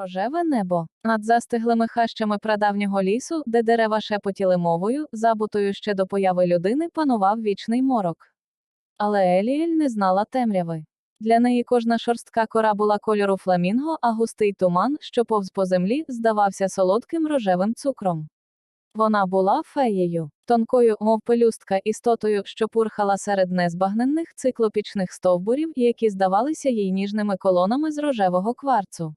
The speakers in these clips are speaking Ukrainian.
Рожеве небо. Над застиглими хащами прадавнього лісу, де дерева шепотіли мовою, забутою ще до появи людини, панував вічний морок. Але Еліель не знала темряви. Для неї кожна шорстка кора була кольору фламінго, а густий туман, що повз по землі, здавався солодким рожевим цукром. Вона була феєю, тонкою, мов пелюстка, істотою, що пурхала серед незбагненних циклопічних стовбурів, які здавалися їй ніжними колонами з рожевого кварцу.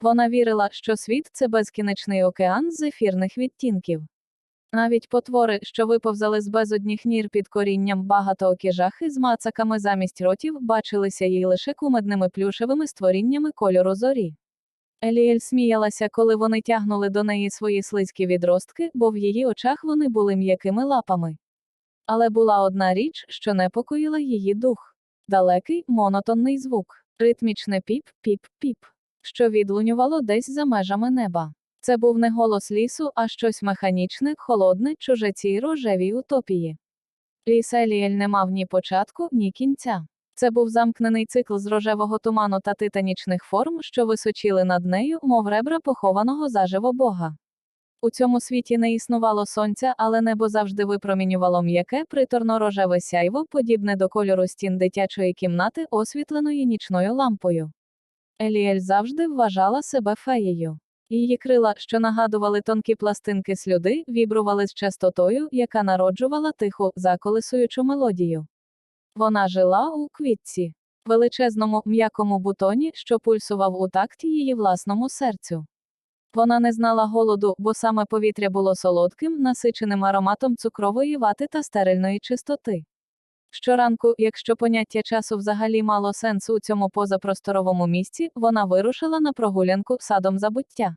Вона вірила, що світ це безкінечний океан з ефірних відтінків. Навіть потвори, що виповзали з безодніх нір під корінням багатоокі жахи з мацаками замість ротів, бачилися їй лише кумедними плюшевими створіннями кольору зорі. Еліель сміялася, коли вони тягнули до неї свої слизькі відростки, бо в її очах вони були м'якими лапами. Але була одна річ, що непокоїла її дух далекий, монотонний звук, ритмічне піп-піп-піп, що відлунювало десь за межами неба. Це був не голос лісу, а щось механічне, холодне, чуже цій рожевій утопії. Ліс Еліель не мав ні початку, ні кінця. Це був замкнений цикл з рожевого туману та титанічних форм, що височили над нею, мов ребра похованого заживо Бога. У цьому світі не існувало сонця, але небо завжди випромінювало м'яке, приторно-рожеве сяйво, подібне до кольору стін дитячої кімнати, освітленої нічною лампою. Еліель завжди вважала себе феєю. Її крила, що нагадували тонкі пластинки слюди, вібрували з частотою, яка народжувала тиху, заколисуючу мелодію. Вона жила у квітці, величезному м'якому бутоні, що пульсував у такті її власному серцю. Вона не знала голоду, бо саме повітря було солодким, насиченим ароматом цукрової вати та стерильної чистоти. Щоранку, якщо поняття часу взагалі мало сенс у цьому позапросторовому місці, вона вирушила на прогулянку садом забуття.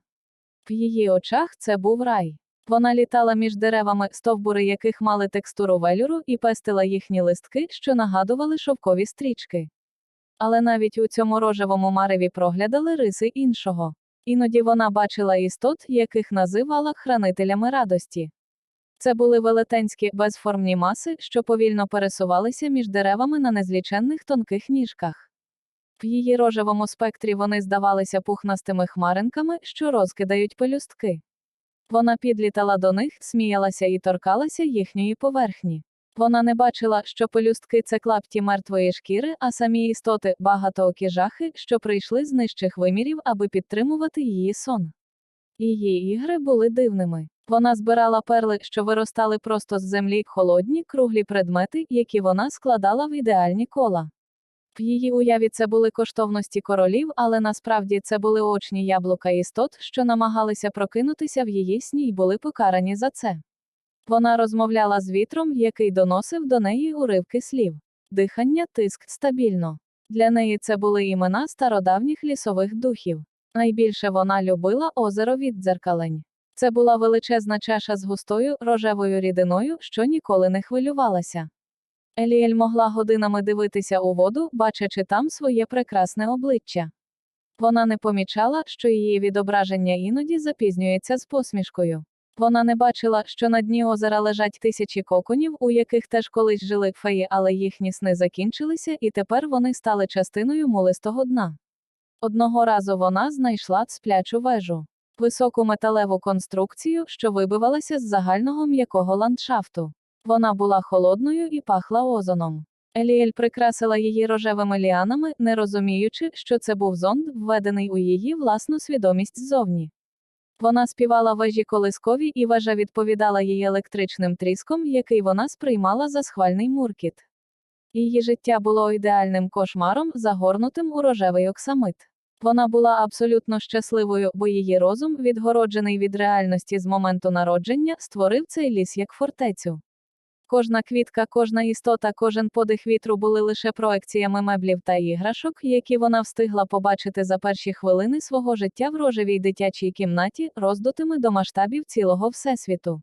В її очах це був рай. Вона літала між деревами, стовбури яких мали текстуру велюру, і пестила їхні листки, що нагадували шовкові стрічки. Але навіть у цьому рожевому мареві проглядали риси іншого. Іноді вона бачила істот, яких називала хранителями радості. Це були велетенські безформні маси, що повільно пересувалися між деревами на незліченних тонких ніжках. В її рожевому спектрі вони здавалися пухнастими хмаринками, що розкидають пелюстки. Вона підлітала до них, сміялася і торкалася їхньої поверхні. Вона не бачила, що пелюстки це клапті мертвої шкіри, а самі істоти багатоокі жахи, що прийшли з нижчих вимірів, аби підтримувати її сон. Її ігри були дивними. Вона збирала перли, що виростали просто з землі, холодні, круглі предмети, які вона складала в ідеальні кола. В її уяві це були коштовності королів, але насправді це були очні яблука істот, що намагалися прокинутися в її сні й були покарані за це. Вона розмовляла з вітром, який доносив до неї уривки слів. Дихання, тиск, стабільно. Для неї це були імена стародавніх лісових духів. Найбільше вона любила озеро віддзеркалень. Це була величезна чаша з густою, рожевою рідиною, що ніколи не хвилювалася. Еліель могла годинами дивитися у воду, бачачи там своє прекрасне обличчя. Вона не помічала, що її відображення іноді запізнюється з посмішкою. Вона не бачила, що на дні озера лежать тисячі коконів, у яких теж колись жили феї, але їхні сни закінчилися, і тепер вони стали частиною мулистого дна. Одного разу вона знайшла сплячу вежу, високу металеву конструкцію, що вибивалася з загального м'якого ландшафту. Вона була холодною і пахла озоном. Еліель прикрасила її рожевими ліанами, не розуміючи, що це був зонд, введений у її власну свідомість ззовні. Вона співала вежі колискові, і вежа відповідала їй електричним тріском, який вона сприймала за схвальний муркіт. Її життя було ідеальним кошмаром, загорнутим у рожевий оксамит. Вона була абсолютно щасливою, бо її розум, відгороджений від реальності з моменту народження, створив цей ліс як фортецю. Кожна квітка, кожна істота, кожен подих вітру були лише проекціями меблів та іграшок, які вона встигла побачити за перші хвилини свого життя в рожевій дитячій кімнаті, роздутими до масштабів цілого всесвіту.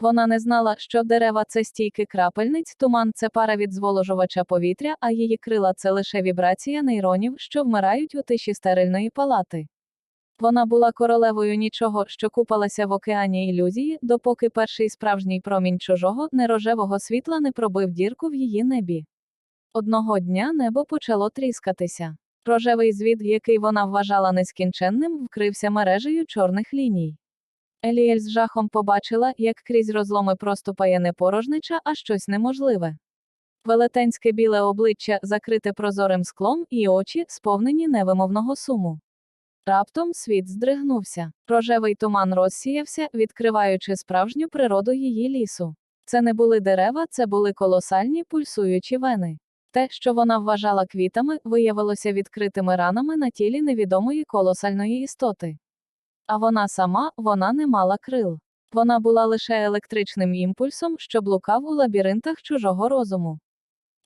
Вона не знала, що дерева це стійки крапельниць, туман це пара від зволожувача повітря, а її крила це лише вібрація нейронів, що вмирають у тиші стерильної палати. Вона була королевою нічого, що купалася в океані ілюзії, допоки перший справжній промінь чужого, нерожевого світла не пробив дірку в її небі. Одного дня небо почало тріскатися. Рожевий звід, який вона вважала нескінченним, вкрився мережею чорних ліній. Еліель з жахом побачила, як крізь розломи проступає не порожнича, а щось неможливе. Велетенське біле обличчя, закрите прозорим склом, і очі, сповнені невимовного суму. Раптом світ здригнувся. Рожевий туман розсіявся, відкриваючи справжню природу її лісу. Це не були дерева, це були колосальні пульсуючі вени. Те, що вона вважала квітами, виявилося відкритими ранами на тілі невідомої колосальної істоти. А вона сама, вона не мала крил. Вона була лише електричним імпульсом, що блукав у лабіринтах чужого розуму.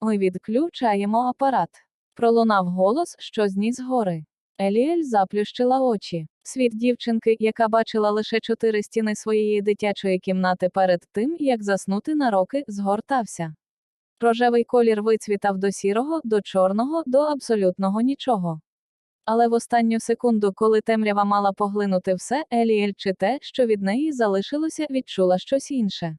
Ми відключаємо апарат. Пролунав голос, що зніс гори. Еліель заплющила очі. Світ дівчинки, яка бачила лише чотири стіни своєї дитячої кімнати перед тим, як заснути на роки, згортався. Рожевий колір вицвітав до сірого, до чорного, до абсолютного нічого. Але в останню секунду, коли темрява мала поглинути все, Еліель чи те, що від неї залишилося, відчула щось інше.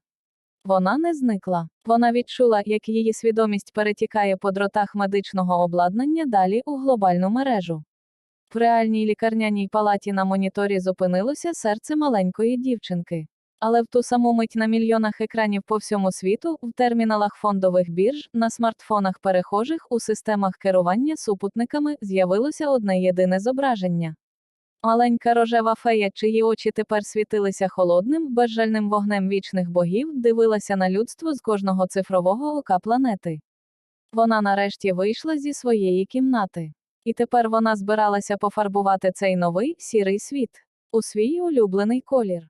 Вона не зникла. Вона відчула, як її свідомість перетікає по дротах медичного обладнання далі у глобальну мережу. В реальній лікарняній палаті на моніторі зупинилося серце маленької дівчинки. Але в ту саму мить на мільйонах екранів по всьому світу, в терміналах фондових бірж, на смартфонах перехожих, у системах керування супутниками з'явилося одне єдине зображення. Маленька рожева фея, чиї очі тепер світилися холодним, безжальним вогнем вічних богів, дивилася на людство з кожного цифрового ока планети. Вона нарешті вийшла зі своєї кімнати. І тепер вона збиралася пофарбувати цей новий сірий світ у свій улюблений колір.